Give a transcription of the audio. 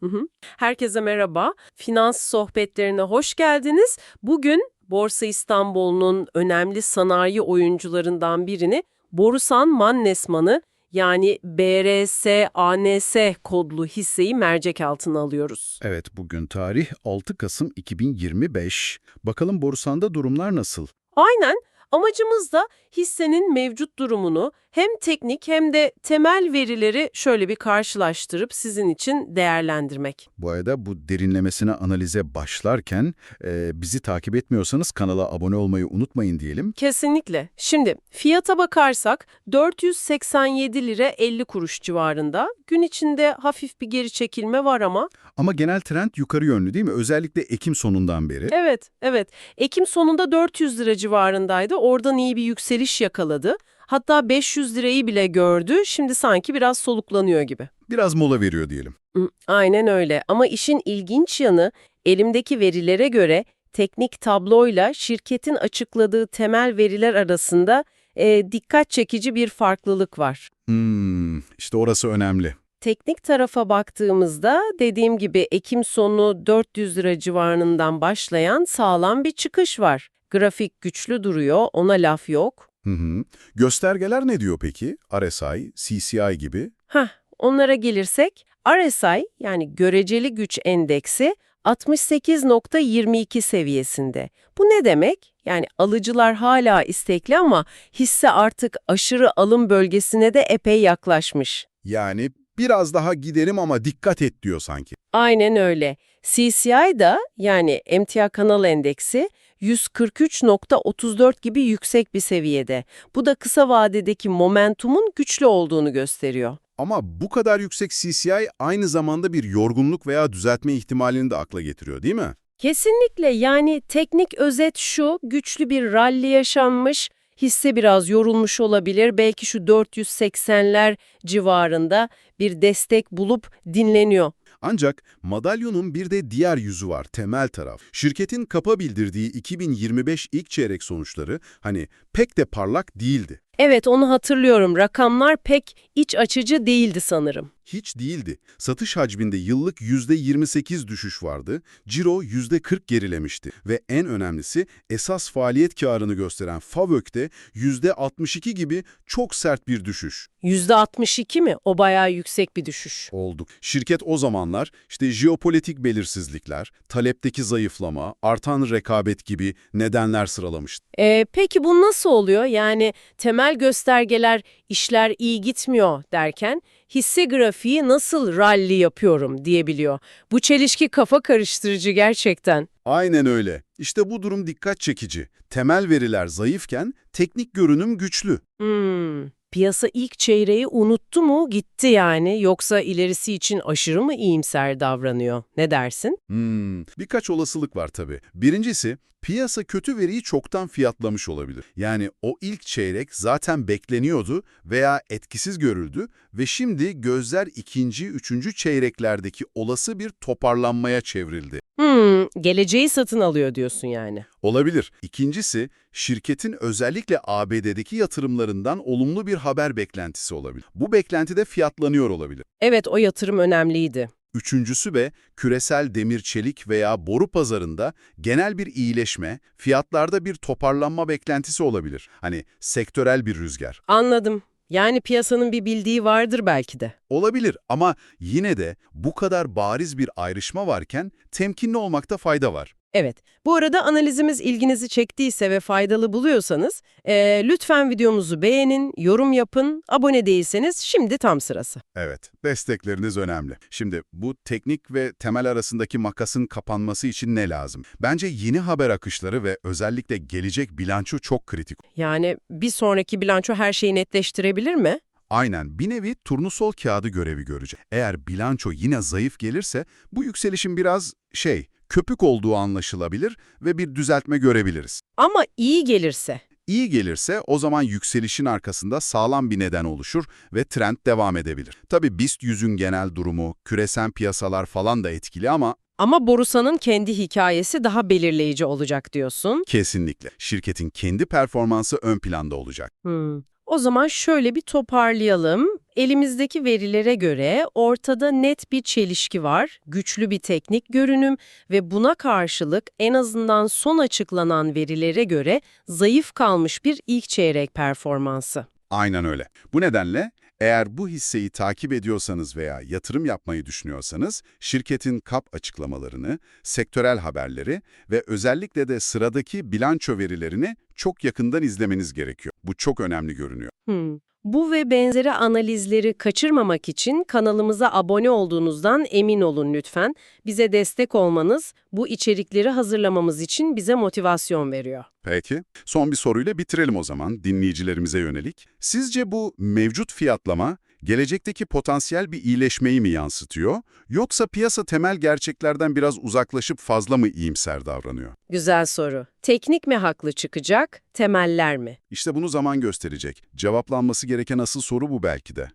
Hı hı. Herkese merhaba. Finans sohbetlerine hoş geldiniz. Bugün Borsa İstanbul'un önemli sanayi oyuncularından birini Borusan Mannesman'ı yani BRSANS kodlu hisseyi mercek altına alıyoruz. Evet, bugün tarih 6 Kasım 2025. Bakalım borsanda durumlar nasıl? Aynen. Amacımız da hissenin mevcut durumunu hem teknik hem de temel verileri şöyle bir karşılaştırıp sizin için değerlendirmek. Bu arada bu derinlemesine analize başlarken e, bizi takip etmiyorsanız kanala abone olmayı unutmayın diyelim. Kesinlikle. Şimdi fiyata bakarsak 487 lira 50 kuruş civarında. Gün içinde hafif bir geri çekilme var ama. Ama genel trend yukarı yönlü değil mi? Özellikle Ekim sonundan beri. Evet, evet. Ekim sonunda 400 lira civarındaydı. Oradan iyi bir yükseliş yakaladı. Hatta 500 lirayı bile gördü. Şimdi sanki biraz soluklanıyor gibi. Biraz mola veriyor diyelim. Aynen öyle ama işin ilginç yanı elimdeki verilere göre teknik tabloyla şirketin açıkladığı temel veriler arasında e, dikkat çekici bir farklılık var. Hmm, işte orası önemli. Teknik tarafa baktığımızda dediğim gibi Ekim sonu 400 lira civarından başlayan sağlam bir çıkış var. Grafik güçlü duruyor, ona laf yok. Hı hı. Göstergeler ne diyor peki? RSI, CCI gibi. Heh, onlara gelirsek RSI yani göreceli güç endeksi 68.22 seviyesinde. Bu ne demek? Yani alıcılar hala istekli ama hisse artık aşırı alım bölgesine de epey yaklaşmış. Yani biraz daha giderim ama dikkat et diyor sanki. Aynen öyle. CCI da yani emtia kanal endeksi 143.34 gibi yüksek bir seviyede. Bu da kısa vadedeki momentumun güçlü olduğunu gösteriyor. Ama bu kadar yüksek CCI aynı zamanda bir yorgunluk veya düzeltme ihtimalini de akla getiriyor değil mi? Kesinlikle yani teknik özet şu, güçlü bir rally yaşanmış, hisse biraz yorulmuş olabilir, belki şu 480'ler civarında bir destek bulup dinleniyor. Ancak madalyonun bir de diğer yüzü var, temel taraf. Şirketin kapa bildirdiği 2025 ilk çeyrek sonuçları hani pek de parlak değildi. Evet onu hatırlıyorum, rakamlar pek iç açıcı değildi sanırım. Hiç değildi. Satış hacminde yıllık %28 düşüş vardı, ciro %40 gerilemişti ve en önemlisi esas faaliyet karını gösteren FAVÖK'te %62 gibi çok sert bir düşüş. %62 mi? O bayağı yüksek bir düşüş. olduk. Şirket o zamanlar işte jeopolitik belirsizlikler, talepteki zayıflama, artan rekabet gibi nedenler sıralamıştı. Ee, peki bu nasıl oluyor? Yani temel göstergeler işler iyi gitmiyor derken hisse grafiği nasıl rally yapıyorum diyebiliyor. Bu çelişki kafa karıştırıcı gerçekten. Aynen öyle. İşte bu durum dikkat çekici. Temel veriler zayıfken teknik görünüm güçlü. Hmm, piyasa ilk çeyreği unuttu mu gitti yani yoksa ilerisi için aşırı mı iyimser davranıyor? Ne dersin? Hmm, birkaç olasılık var tabii. Birincisi, piyasa kötü veriyi çoktan fiyatlamış olabilir. Yani o ilk çeyrek zaten bekleniyordu veya etkisiz görüldü ve şimdi gözler ikinci, üçüncü çeyreklerdeki olası bir toparlanmaya çevrildi. Hmm, geleceği satın alıyor diyorsun yani. Olabilir. İkincisi, şirketin özellikle ABD'deki yatırımlarından olumlu bir haber beklentisi olabilir. Bu beklenti de fiyatlanıyor olabilir. Evet o yatırım önemliydi. Üçüncüsü ve küresel demir çelik veya boru pazarında genel bir iyileşme, fiyatlarda bir toparlanma beklentisi olabilir. Hani sektörel bir rüzgar. Anladım. Yani piyasanın bir bildiği vardır belki de. Olabilir ama yine de bu kadar bariz bir ayrışma varken temkinli olmakta fayda var. Evet. Bu arada analizimiz ilginizi çektiyse ve faydalı buluyorsanız eee, lütfen videomuzu beğenin, yorum yapın, abone değilseniz şimdi tam sırası. Evet, destekleriniz önemli. Şimdi bu teknik ve temel arasındaki makasın kapanması için ne lazım? Bence yeni haber akışları ve özellikle gelecek bilanço çok kritik. Yani bir sonraki bilanço her şeyi netleştirebilir mi? Aynen bir nevi turnusol kağıdı görevi görecek. Eğer bilanço yine zayıf gelirse bu yükselişin biraz şey, köpük olduğu anlaşılabilir ve bir düzeltme görebiliriz. Ama iyi gelirse. İyi gelirse o zaman yükselişin arkasında sağlam bir neden oluşur ve trend devam edebilir. Tabii BIST 100'ün genel durumu, küresel piyasalar falan da etkili ama Ama Borusan'ın kendi hikayesi daha belirleyici olacak diyorsun. kesinlikle şirketin kendi performansı ön planda olacak. Hmm. O zaman şöyle bir toparlayalım. Elimizdeki verilere göre ortada net bir çelişki var, güçlü bir teknik görünüm ve buna karşılık en azından son açıklanan verilere göre zayıf kalmış bir ilk çeyrek performansı. Aynen öyle. Bu nedenle eğer bu hisseyi takip ediyorsanız veya yatırım yapmayı düşünüyorsanız, şirketin kap açıklamalarını, sektörel haberleri ve özellikle de sıradaki bilanço verilerini çok yakından izlemeniz gerekiyor. Bu çok önemli görünüyor. Hmm. Bu ve benzeri analizleri kaçırmamak için kanalımıza abone olduğunuzdan emin olun lütfen. Bize destek olmanız bu içerikleri hazırlamamız için bize motivasyon veriyor. Peki, son bir soruyla bitirelim o zaman dinleyicilerimize yönelik. Sizce bu mevcut fiyatlama gelecekteki potansiyel bir iyileşmeyi mi yansıtıyor, yoksa piyasa temel gerçeklerden biraz uzaklaşıp fazla mı iyimser davranıyor? Güzel soru. Teknik mi haklı çıkacak, temeller mi? İşte bunu zaman gösterecek. Cevaplanması gereken asıl soru bu belki de.